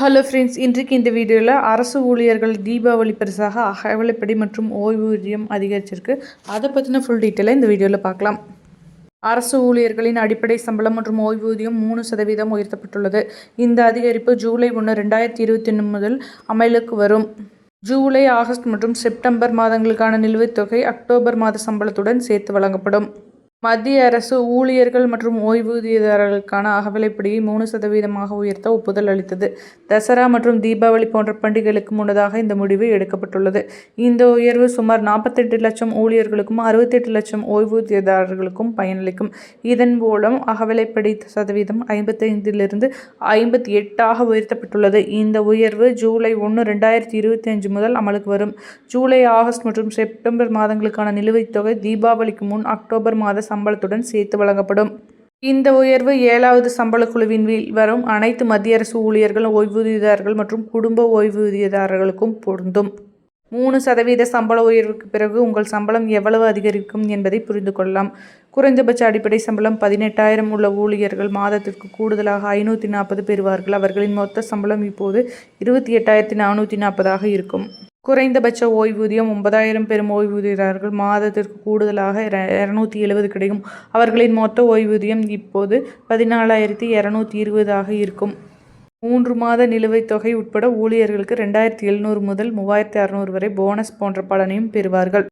Hello friends இன்றைக்கு இந்த வீடியோவில் அரசு ஊழியர்கள் தீபாவளி பரிசாக அகவலைப்படி மற்றும் ஓய்வூதியம் அதிகரிச்சிருக்கு. அதை பற்றின ஃபுல் டீட்டெயிலை இந்த வீடியோவில் பார்க்கலாம் அரசு ஊழியர்களின் அடிப்படை சம்பளம் மற்றும் ஓய்வூதியம் மூணு சதவீதம் உயர்த்தப்பட்டுள்ளது. இந்த அதிகரிப்பு ஜூலை ஒன்று ரெண்டாயிரத்தி இருபத்தி ஒன்று முதல் அமலுக்கு வரும். ஜூலை ஆகஸ்ட் மற்றும் செப்டம்பர் மாதங்களுக்கான நிலுவைத் தொகை அக்டோபர் மாத சம்பளத்துடன் சேர்த்து வழங்கப்படும். மத்திய அரசு ஊழியர்கள் மற்றும் ஓய்வூதியதாரர்களுக்கான அகவிலைப்படியை மூணு சதவீதமாக உயர்த்த ஒப்புதல் அளித்தது. தசரா மற்றும் தீபாவளி போன்ற பண்டிகைகளுக்கு முன்னதாக இந்த முடிவு எடுக்கப்பட்டுள்ளது. இந்த உயர்வு சுமார் நாற்பத்தெட்டு லட்சம் ஊழியர்களுக்கும் அறுபத்தெட்டு லட்சம் ஓய்வூதியதாரர்களுக்கும் பயனளிக்கும். இதன் மூலம் அகவிலைப்படி சதவீதம் ஐம்பத்தைந்திலிருந்து ஐம்பத்தி எட்டாக உயர்த்தப்பட்டுள்ளது. இந்த உயர்வு ஜூலை ஒன்று ரெண்டாயிரத்தி இருபத்தி அஞ்சு முதல் அமலுக்கு வரும். ஜூலை ஆகஸ்ட் மற்றும் செப்டம்பர் மாதங்களுக்கான நிலுவைத் தொகை தீபாவளிக்கு முன் அக்டோபர் மாத சம்பளத்துடன் சேர்த்து வழங்கப்படும். இந்த உயர்வு ஏழாவது சம்பள குழுவின் வரும். அனைத்து மத்திய அரசு ஊழியர்கள் ஓய்வூதியதாரர்கள் மற்றும் குடும்ப ஓய்வூதியதாரர்களுக்கும் பொருந்தும். மூணு சதவீத சம்பள உயர்வுக்கு பிறகு உங்கள் சம்பளம் எவ்வளவு அதிகரிக்கும் என்பதை புரிந்து கொள்ளலாம். குறைந்தபட்ச அடிப்படை சம்பளம் பதினெட்டாயிரம் உள்ள ஊழியர்கள் மாதத்திற்கு கூடுதலாக ஐநூற்றி நாற்பது பெறுவார்கள். அவர்களின் மொத்த சம்பளம் இப்போது இருபத்தி எட்டாயிரத்தி நானூற்றி நாற்பதாக இருக்கும். குறைந்தபட்ச ஓய்வூதியம் ஒன்பதாயிரம் பெறும் ஓய்வூதியதாரர்கள். மாதத்திற்கு கூடுதலாக இரநூத்தி எழுபது கிடைக்கும். அவர்களின் மொத்த ஓய்வூதியம் இப்போது பதினாலாயிரத்தி இரநூத்தி இருபதாக இருக்கும். மூன்று மாத நிலுவைத் தொகை உட்பட ஊழியர்களுக்கு ரெண்டாயிரத்தி எழுநூறு முதல் மூவாயிரத்தி அறநூறு வரை போனஸ் போன்ற பலனையும் பெறுவார்கள்.